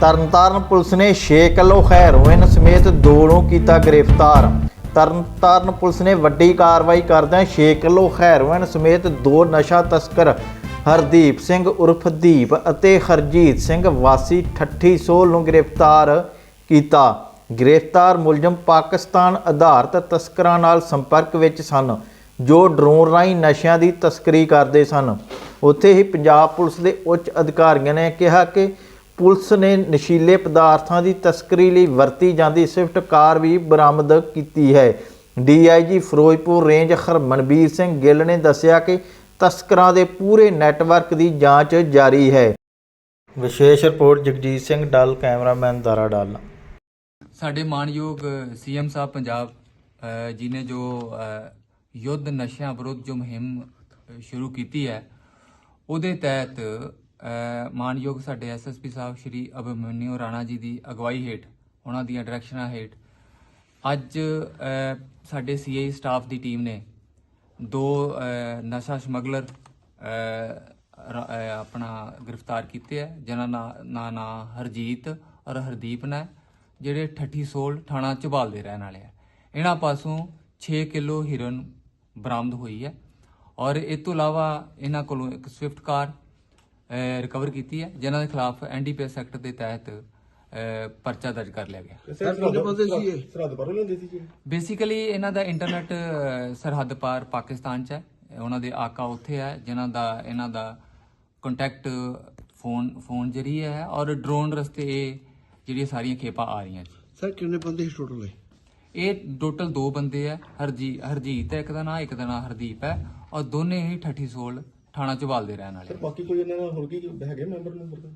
Tarn Taran police ਨੇ 6 kilo heroin ਸਮੇਤ ਦੋ ਨੂੰ ਕੀਤਾ ਗ੍ਰਿਫਤਾਰ। ਤਰਨਤਾਰਨ ਪੁਲਿਸ ਨੇ ਵੱਡੀ ਕਾਰਵਾਈ ਕਰਦਿਆਂ 6 ਕਿਲੋ ਹੈਰੋਇਨ ਸਮੇਤ ਦੋ ਨਸ਼ਾ ਤਸਕਰ, ਹਰਦੀਪ ਸਿੰਘ ਉਰਫ ਦੀਪ ਅਤੇ ਹਰਜੀਤ ਸਿੰਘ ਵਾਸੀ ਠੱਠੀ ਸੋਲ ਨੂੰ ਗ੍ਰਿਫਤਾਰ ਕੀਤਾ। ਗ੍ਰਿਫਤਾਰ ਮੁਲਜ਼ਮ ਪਾਕਿਸਤਾਨ ਆਧਾਰਿਤ ਤਸਕਰਾਂ ਨਾਲ ਸੰਪਰਕ ਵਿੱਚ ਸਨ, ਜੋ ਡਰੋਨ ਰਾਹੀਂ ਨਸ਼ਿਆਂ ਦੀ ਤਸਕਰੀ ਕਰਦੇ ਸਨ। ਉੱਥੇ ਹੀ ਪੰਜਾਬ ਪੁਲਿਸ ਦੇ ਉੱਚ ਅਧਿਕਾਰੀਆਂ ਨੇ ਕਿਹਾ ਕਿ ਪੁਲਿਸ ਨੇ ਨਸ਼ੀਲੇ ਪਦਾਰਥਾਂ ਦੀ ਤਸਕਰੀ ਲਈ ਵਰਤੀ ਜਾਂਦੀ ਸਵਿਫਟ ਕਾਰ ਵੀ ਬਰਾਮਦ ਕੀਤੀ ਹੈ। ਡੀਆਈਜੀ ਫਿਰੋਜ਼ਪੁਰ ਰੇਂਜ ਹਰਮਨਬੀਰ ਸਿੰਘ ਗਿੱਲ ਨੇ ਦੱਸਿਆ ਕਿ ਤਸਕਰਾਂ ਦੇ ਪੂਰੇ ਨੈਟਵਰਕ ਦੀ ਜਾਂਚ ਜਾਰੀ ਹੈ। ਵਿਸ਼ੇਸ਼ ਰਿਪੋਰਟ ਜਗਜੀਤ ਸਿੰਘ ਡੱਲ, ਕੈਮਰਾਮੈਨ ਦਾਰਾ ਡੱਲ। ਸਾਡੇ ਮਾਨਯੋਗ ਸੀਐਮ ਸਾਹਿਬ ਪੰਜਾਬ ਜੀ ਨੇ ਜੋ ਯੁੱਧ ਨਸ਼ਿਆਂ ਵਿਰੁੱਧ ਜੋ ਮੁਹਿੰਮ ਸ਼ੁਰੂ ਕੀਤੀ ਹੈ, ਉਹਦੇ ਤਹਿਤ ਮਾਨਯੋਗ ਸਾਡੇ ਐਸਐਸਪੀ ਸਾਹਿਬ ਸ਼੍ਰੀ ਅਭਿਮਨਿਊ ਰਾਣਾ ਜੀ ਦੀ ਅਗਵਾਈ ਹੇਠ ਉਹਨਾਂ ਦੀਆਂ ਡਾਇਰੈਕਸ਼ਨਾਂ ਹੇਠ ਅੱਜ ਅ, ਸਾਡੇ ਸੀਆਈ ਸਟਾਫ ਦੀ ਟੀਮ ਨੇ ਦੋ ਨਸ਼ਾ ਸਮਗਲਰ ਆਪਣਾ ਗ੍ਰਿਫਤਾਰ ਕੀਤੇ ਹੈ ਜਿਨ੍ਹਾਂ ਦਾ ਨਾਂ ਨਾਂ ਹਰਜੀਤ ਔਰ ਹਰਦੀਪ ਨੇ ਜਿਹੜੇ ਠੱਠੀ ਸੋਲ ਥਾਣਾ ਝਬਾਲ ਦੇ ਰਹਿਣ ਵਾਲੇ ਆ ਇਹਨਾਂ ਪਾਸੋਂ 6 ਕਿਲੋ ਹੀਰੋਇਨ ਬਰਾਮਦ ਹੋਈ ਹੈ ਔਰ ਇਸ ਤੋਂ ਇਲਾਵਾ ਇਹਨਾਂ ਕੋਲੋਂ ਇੱਕ ਸਵਿਫਟ ਕਾਰ ਰਿਕਵਰ ਕੀਤੀ ਹੈ ਜਿਨ੍ਹਾਂ ਦੇ ਖਿਲਾਫ ਐਨਡੀਪੀਐਸ ਐਕਟ ਦੇ ਤਹਿਤ ਅ, ਪਰਚਾ ਦਰਜ ਕਰ ਲਿਆ ਗਿਆ। ਸਰ ਕਿੰਨੇ ਬੰਦੇ ਸੀ ਇਹ ਸਰਹੱਦ ਪਰੋਂ ਲੈਂਦੇ ਸੀ ਜੀ ਬੇਸਿਕਲੀ ਇਹਨਾਂ ਦਾ ਇੰਟਰਨੈਟ ਸਰਹੱਦ ਪਾਰ ਪਾਕਿਸਤਾਨ ਚ ਹੈ। ਉਹਨਾਂ ਦੇ ਆਕਾ ਉੱਥੇ ਹੈ ਜਿਨ੍ਹਾਂ ਦਾ ਇਹਨਾਂ ਦਾ ਕੰਟੈਕਟ ਫੋਨ ਫੋਨ ਜਰੀਏ ਹੈ ਔਰ ਡਰੋਨ ਰਸਤੇ ਇਹ ਜਿਹੜੀਆਂ ਸਾਰੀਆਂ ਖੇਪਾਂ ਆ ਰਹੀਆਂ ਜੀ। ਸਰ ਕਿੰਨੇ ਬੰਦੇ ਸੀ ਟੋਟਲ ਇਹ? ਇਹ ਟੋਟਲ ਦੋ ਬੰਦੇ ਹੈ ਹਰਜੀ ਹਰਜੀਤ ਹੈ ਇੱਕ ਦਾ ਨਾਂ ਇੱਕ ਦਾ ਨਾਂ ਹਰਦੀਪ ਹੈ ਔਰ ਦੋਨੇ ਹੀ ਠੱਠੀ ਸੋਲ ਥਾਣਾ ਚਵਾਲ ਦੇ ਰਹਿਣ ਵਾਲੇ ਸਰ ਬਾਕੀ ਕੋਈ ਇਹਨਾਂ ਨਾਲ ਹੋਰ ਕੀ ਹੈਗੇ ਮੈਂਬਰ ਨੰਬਰ ਦਾ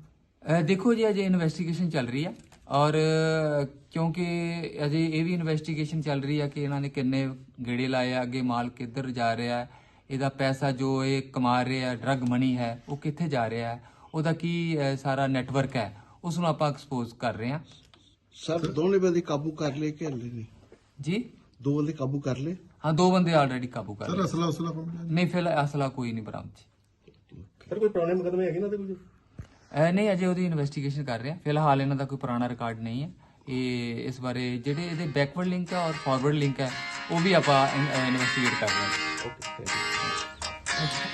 ਅਹ ਦੇਖੋ ਜੀ ਅਜੇ ਇਨਵੈਸਟੀਗੇਸ਼ਨ ਚੱਲ ਰਹੀ ਹੈ ਔਰ ਅਹ, ਕਿਉਂਕਿ ਅਜੇ ਇਹ ਵੀ ਇਨਵੈਸਟੀਗੇਸ਼ਨ ਚੱਲ ਰਹੀ ਹੈ ਕਿ ਇਹਨਾਂ ਨੇ ਕਿੰਨੇ ਗੇੜੇ ਲਾਏ ਆ ਅੱਗੇ ਮਾਲ ਕਿੱਧਰ ਜਾ ਰਿਹਾ ਹੈ ਇਹਦਾ ਪੈਸਾ ਜੋ ਇਹ ਕਮਾ ਰਿਹਾ ਹੈ ਡਰਗ ਮਨੀ ਹੈ ਉਹ ਕਿੱਥੇ ਜਾ ਰਿਹਾ ਹੈ ਉਹਦਾ ਕੀ ਅਹ, ਸਾਰਾ ਨੈਟਵਰਕ ਹੈ ਉਸ ਨੂੰ ਆਪਾਂ ਐਕਸਪੋਜ਼ ਕਰ ਰਹੇ ਹਾਂ। ਸਰ ਦੋਨੇ ਬੰਦੇ ਕਾਬੂ ਕਰ ਲਏ ਕਿ ਹਲੇ ਨਹੀਂ? ਜੀ? ਦੋ ਬੰਦੇ ਕਾਬੂ ਕਰ ਲਏ? ਹਾਂ ਦੋ ਬੰਦੇ ਆਲਰੇਡੀ ਕਾਬੂ ਕਰ ਲਏ। ਅਸਲਾ ਉਸਲਾ ਨਹੀਂ ਫਿਲਹਾਲ ਅਸਲਾ ਕੋਈ ਨਹੀਂ ਬਰਾਮਦ ਜੀ। ਸਰ ਕੋਈ ਪੁਰਾਣੇ ਮੁਕਦਮੇ ਹੈਗੇ ਨਾ ਤੇ ਕੋਈ ਅਹ ਨਹੀਂ ਅਜੇ ਉਹਦੀ ਇਨਵੈਸਟੀਗੇਸ਼ਨ ਕਰ ਰਹੇ ਹਾਂ। ਫਿਲਹਾਲ ਇਹਨਾਂ ਦਾ ਕੋਈ ਪੁਰਾਣਾ ਰਿਕਾਰਡ ਨਹੀਂ ਹੈ। ਇਹ ਇਸ ਬਾਰੇ ਜਿਹੜੇ ਇਹਦੇ ਬੈਕਵਰਡ ਲਿੰਕ ਹੈ ਔਰ ਫਾਰਵਰਡ ਲਿੰਕ ਹੈ ਉਹ ਵੀ ਆਪਾਂ ਇਨਵੈਸਟੀਗੇਟ ਕਰ ਰਹੇ ਹਾਂ। Okay thank you